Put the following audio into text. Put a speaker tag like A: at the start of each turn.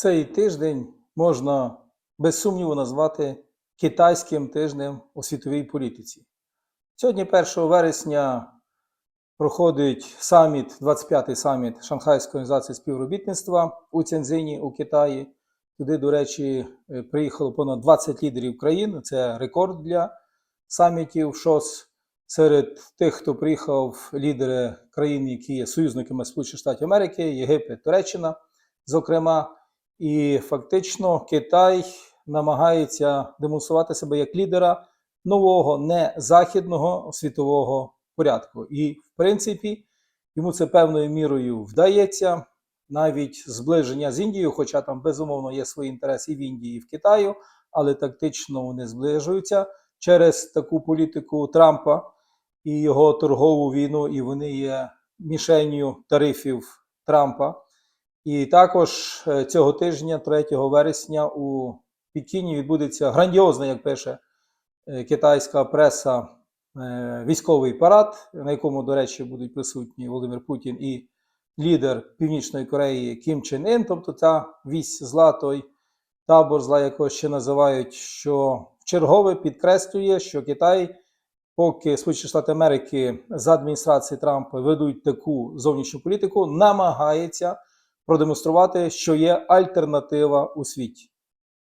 A: Цей тиждень можна без сумніву назвати китайським тижнем у світовій політиці. Сьогодні, 1 вересня, проходить саміт, 25-й саміт Шанхайської організації співробітництва у Цянзині у Китаї. Туди, до речі, е, приїхало понад 20 лідерів країн. Це рекорд для самітів ШОС. Серед тих, хто приїхав, лідери країн, які є союзниками Сполучених Штатів Америки, Єгипет, Туреччина, зокрема. І фактично Китай намагається демонструвати себе як лідера нового не західного світового порядку. І, в принципі, йому це певною мірою вдається. Навіть зближення з Індією, хоча там безумовно є свої інтереси і в Індії, і в Китаю, але тактично вони зближуються через таку політику Трампа і його торгову війну, і вони є мішенню тарифів Трампа. І також е, цього тижня, 3 вересня, у Пекіні відбудеться грандіозна, як пише е, китайська преса, е, військовий парад, на якому, до речі, будуть присутні Володимир Путін і лідер Північної Кореї Кім Чен Ін, тобто ця вісь зла, той табор зла, якого ще називають, що вчергове підкреслює, що Китай, поки Сполучені Штати Америки за адміністрації Трампа ведуть таку зовнішню політику, намагається продемонструвати, що є альтернатива у світі.